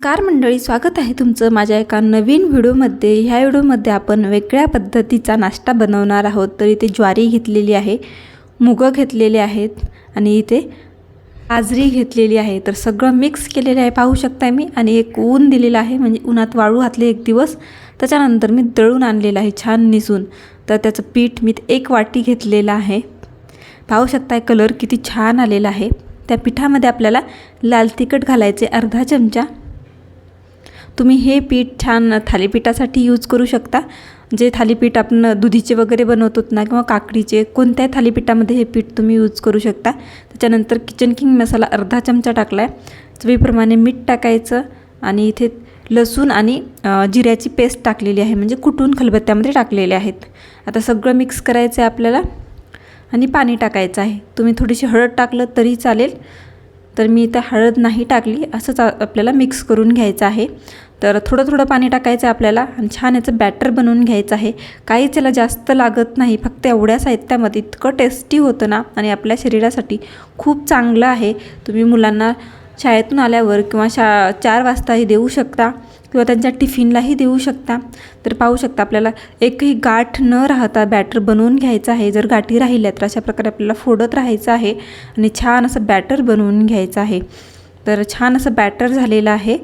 Car मंडळी स्वागत आहे तुमचं माझ्या एका नवीन व्हिडिओमध्ये. ह्या व्हिडिओमध्ये आपण वेगळ्या पद्धतीचा नाश्ता बनवणार आहोत. तर इथे ज्वारी घेतलेली आहे मुगं घेतलेले आहेत आणि इथे बाजरी घेतलेली आहे. तर सगळं मिक्स केलेलं आहे पाहू शकताय मी. आणि एक ऊन दिलेलं आहे म्हणजे उन्हात वाळू घातले एक दिवस. त्याच्यानंतर मी दळून आणलेलं आहे छान निसून. तर त्याचं पीठ मी एक वाटी घेतलेलं आहे. पाहू शकताय कलर किती छान आलेला आहे. त्या पिठामध्ये आपल्याला लाल तिखट घालायचे अर्धा चमचा तुम्ही हे पीठ छान थालीपीठासाठी यूज करू शकता. जे थालीपीठ आपण दुधीचे वगैरे बनवतो ना किंवा काकडीचे कोणत्याही थालीपीठामध्ये हे पीठ तुम्ही यूज करू शकता. त्याच्यानंतर किचन किंग मसाला अर्धा चमचा टाकला आहे चवीप्रमाणे मीठ टाकायचं आणि इथे लसूण आणि जिऱ्याची पेस्ट टाकलेली आहे. म्हणजे कुटून खलबत्त्यामध्ये टाकलेले आहेत. आता सगळं मिक्स करायचं आहे आपल्याला आणि पाणी टाकायचं आहे. तुम्ही थोडीशी हळद टाकलं तरी चालेल. तर मी इथं हळद नाही टाकली असंच आपल्याला मिक्स करून घ्यायचं आहे. तर थोडं थोडं पाणी टाकायचं आहे आपल्याला आणि छान याचं बॅटर बनवून घ्यायचं आहे. काहीच याला जास्त लागत नाही फक्त एवढ्या साहित्यामध्ये इतकं टेस्टी होतं ना आणि आपल्या शरीरासाठी खूप चांगलं आहे. तुम्ही मुलांना शाळेतून आल्यावर किंवा शा चार वाजताही देऊ शकता. किंवा त्यांच्या टिफिनलाही देऊ शकता. तर पाहू शकता आपल्याला एकही गाठ न राहता बॅटर बनवून घ्यायचं आहे. जर गाठी राहिल्या तर अशा प्रकारे आपल्याला फोडत राहायचं आहे आणि छान असं बॅटर बनवून घ्यायचं आहे. तर छान असं बॅटर झालेलं आहे.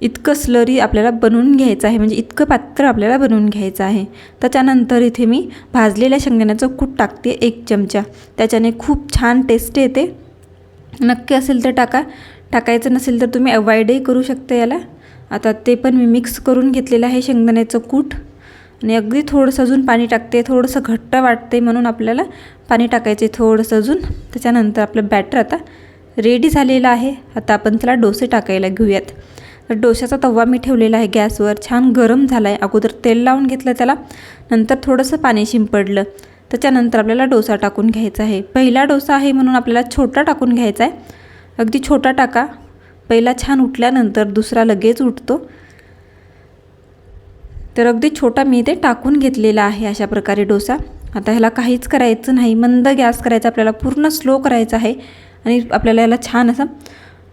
इतकं स्लरी आपल्याला बनवून घ्यायचं आहे. म्हणजे इतकं पात्र आपल्याला बनवून घ्यायचं आहे. त्याच्यानंतर इथे मी भाजलेल्या शेंगदाण्याचं कूट टाकते एक चमचा. त्याच्याने खूप छान टेस्ट येते. नक्की असेल तर टाका. टाकायचं नसेल तर तुम्ही अवॉइडही करू शकता याला. आता ते पण मी मिक्स करून घेतलेलं आहे शेंगदाण्याचं कूट. आणि अगदी थोडंसं अजून पाणी टाकते थोडंसं घट्ट वाटते म्हणून आपल्याला पाणी टाकायचे थोडंसं अजून. त्याच्यानंतर आपलं बॅटर आता रेडी झालेलं आहे. आता आपण त्याला डोसे टाकायला घेऊयात. तर डोशाचा तवा मी ठेवलेला आहे गॅसवर. छान गरम झाला आहे अगोदर तेल लावून घेतलं त्याला. नंतर थोडंसं पाणी शिंपडलं. त्याच्यानंतर आपल्याला डोसा टाकून घ्यायचा आहे. पहिला डोसा आहे म्हणून आपल्याला छोटा टाकून घ्यायचा आहे. अगदी छोटा टाका. पहिला छान उठल्यानंतर दुसरा लगेच उठतो. तर अगदी छोटा मी ते टाकून घेतलेला आहे अशा प्रकारे डोसा. आता ह्याला काहीच करायचं नाही. मंद गॅस करायचा आपल्याला पूर्ण स्लो करायचा आहे आणि आपल्याला याला छान असं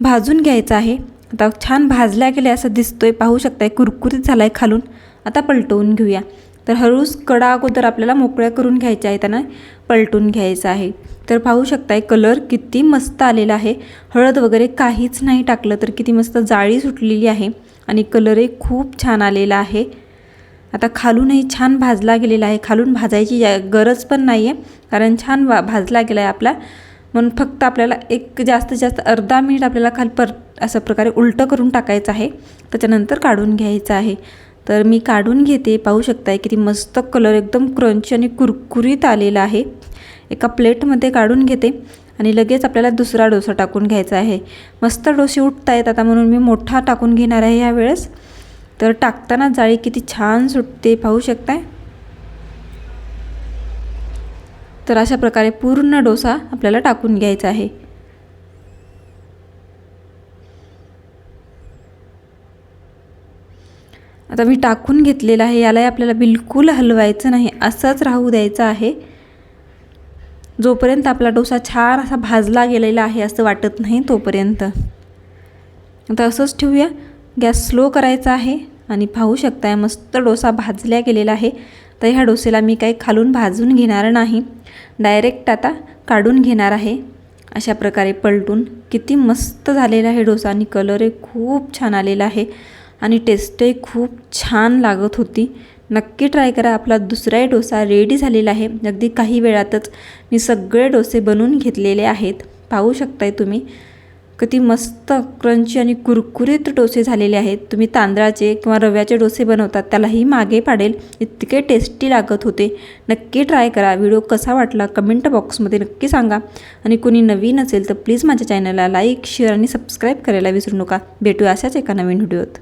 भाजून घ्यायचं आहे. आता छान भाजल्या गेल्या असं दिसतोय. पाहू शकताय कुरकुरीत झाला आहे खालून. आता पलटवून घेऊया. तर हळूच कडा अगोदर आपल्याला मोकळ्या करून घ्यायच्या आहे त्यांना पलटून घ्यायचं आहे. तर पाहू शकताय कलर किती मस्त आलेला आहे. हळद वगैरे काहीच नाही टाकलं तर किती मस्त जाळी सुटलेली आहे आणि कलरही खूप छान आलेला आहे. आता खालूनही छान भाजला गेलेला आहे. खालून भाजायची गरज पण नाही आहे कारण छान भा भाजला गेला आहे आपला. म्हणून फक्त आपल्याला एक जास्तीत जास्त अर्धा मिनिट आपल्याला खाल पर अशा प्रकारे उलटं करून टाकायचं आहे. त्याच्यानंतर काढून घ्यायचं आहे. तर मी काढून घेते. पाहू शकताय किती मस्त कलर एकदम क्रंची आणि कुरकुरीत आलेला आहे. एका प्लेटमध्ये काढून घेते. आणि लगेच आपल्याला दुसरा डोसा टाकून घ्यायचा आहे. मस्त डोसे उठत आहेत आता म्हणून मी मोठा टाकून घेणार आहे यावेळेस. तर टाकताना जाळी किती छान सुटते. पाहू शकताय? तर अशा प्रकारे पूर्ण डोसा आपल्याला टाकून घ्यायचा आहे. आता मी टाकून घेतलेलं आहे यालाही आपल्याला बिलकुल हलवायचं नाही असंच राहू द्यायचं आहे. जोपर्यंत आपला डोसा छान असा भाजला गेलेला आहे असं वाटत नाही तोपर्यंत. आता असंच ठेवूया. गॅस स्लो करायचा आहे आणि पाहू शकताय मस्त डोसा भाजल्या गेलेला आहे. तर ह्या डोसेला मी काही खालून भाजून घेणार नाही. डायरेक्ट आता काढून घेणार आहे. अशा प्रकारे पलटून किती मस्त झालेला आहे डोसा आणि कलरही खूप छान आलेला आहे. आणि टेस्टही खूप छान लागत होती. नक्की ट्राय करा. आपला दुसराही डोसा रेडी झालेला आहे. अगदी काही वेळातच मी सगळे डोसे बनवून घेतलेले आहेत. पाहू शकताय तुम्ही. किती मस्त क्रंची आणि कुरकुरीत डोसे झालेले आहेत. तुम्ही तांदळाचे किंवा रव्याचे डोसे बनवतात त्यालाही मागे पाडेल. इतके टेस्टी लागत होते. नक्की ट्राय करा. व्हिडिओ कसा वाटला कमेंट बॉक्समध्ये नक्की सांगा. आणि कोणी नवीन असेल तर प्लीज माझ्या चॅनलला लाईक शेअर आणि सबस्क्राईब करायला विसरू नका. भेटूया अशाच एका नवीन व्हिडिओत.